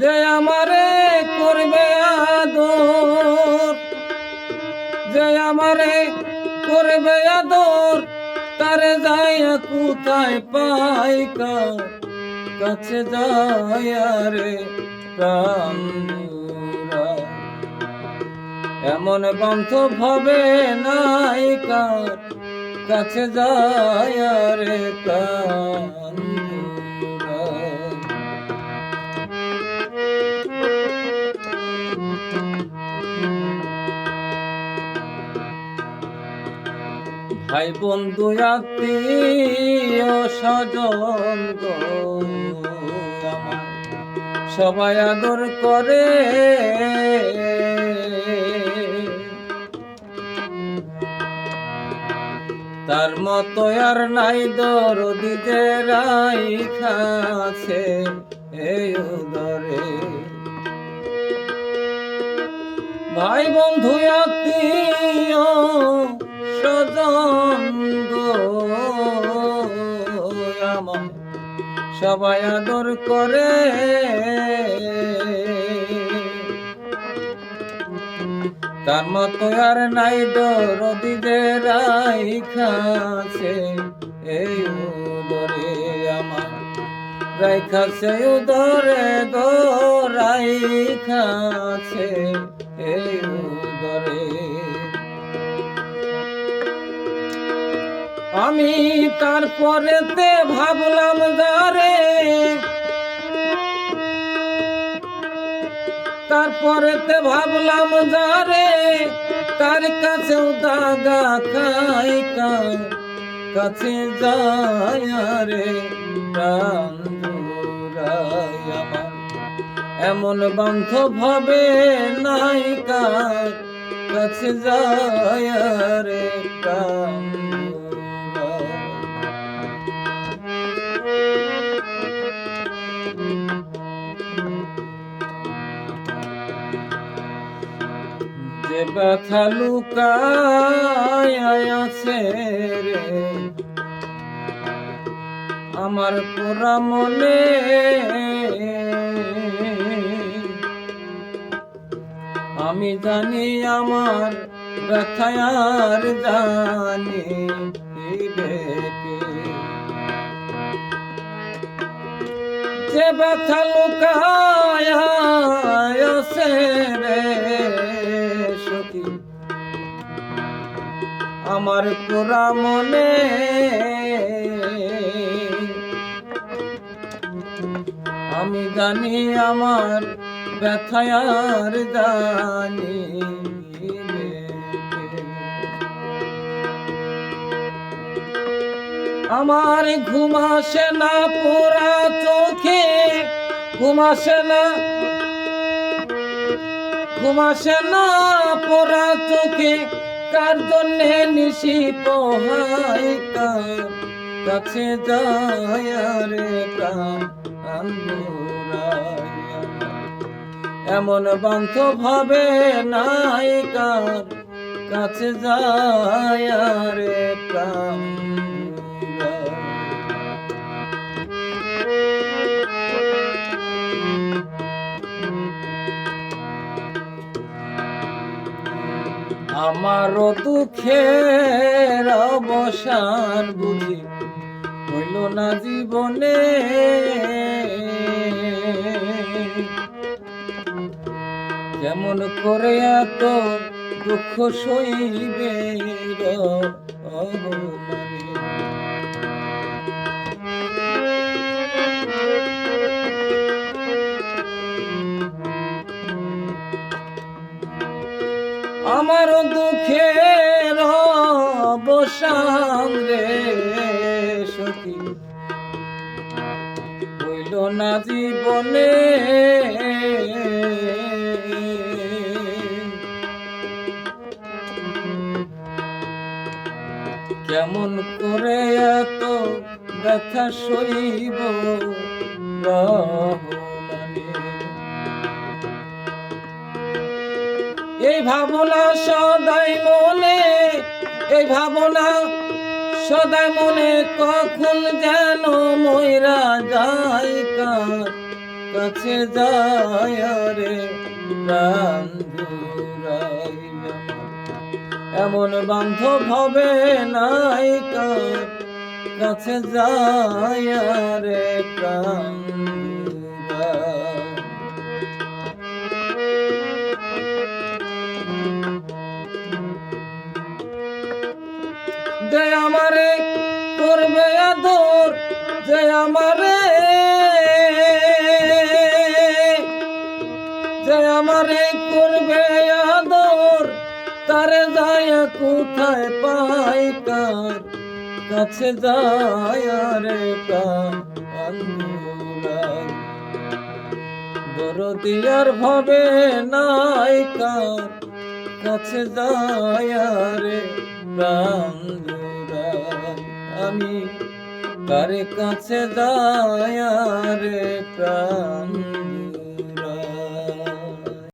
যে আমারে করবে আদর, যে আমারে করবে আদর, তারে যাইয়া কোথায় পাই কাছে যাইয়া রে এমন বান্ধব হবে নাই কাছে যাইয়া রে প্রাণরা ভাই বন্ধু আত্মীয় স্বজন সবাই আদর করে। তার মতো আর নাই দরদি যে রাই খাছে এই উদরে। ভাই বন্ধু আত্মীয় সবাই আদর করে। তার মতো আর নাই দরদি যে রাই খাছে এই উদরে আমার। রাই খাছে উদরে গো রাই খাছে এই আমি তারপরেতে ভাবলাম যারে তারপরেতে ভাবলাম যারে তার কাছেও দাগা কার কাছে যায় রে প্রাণ আমার। এমন বান্ধব হবে নাই কাছে যায় রে প্রাণ যে ব্যথা লুকায় আছে রে। আমার পুরা মনে আমি জানি আমার ব্যথায়ার জানি যে ব্যথা লুকায় আছে রে আমার পুরা মনে। আমি জানি আমার ব্যথায়ার জানি আমার ঘুমাসে না পোড়া চোখে ঘুমাসে না ঘুমাসে না পোড়া চোখে। কার জন্যে নিশি পোহাই কার? কাছে যায় রে কাম এমন বান্ধ ভাবে নাই কার? কাছে যায় প্রাণ আমারও দুঃখের অবসান বুঝি হইল না জীবনে কেমন করে এত দুঃখ সইবে রহমানে। অবসান রে সখী। হইল না জীবনে। কেমন করে এত ব্যথা সইব এই ভাবনা সদাই মনে এই ভাবনা সদাই মনে কখন যেন ময়রা যায় কাছে যায় এমন বান্ধব হবে নাই কাছে যায় রে প্রাণ যে আমারে যে আমারে করবে আদর, তারে যায় কোথায় পাই কার? কাছে যায় রে দরদিয়ার ভাবে নাই কার? কাছে যায় রে প্রাণ আমি কারে কাছে যায় রে প্রাণ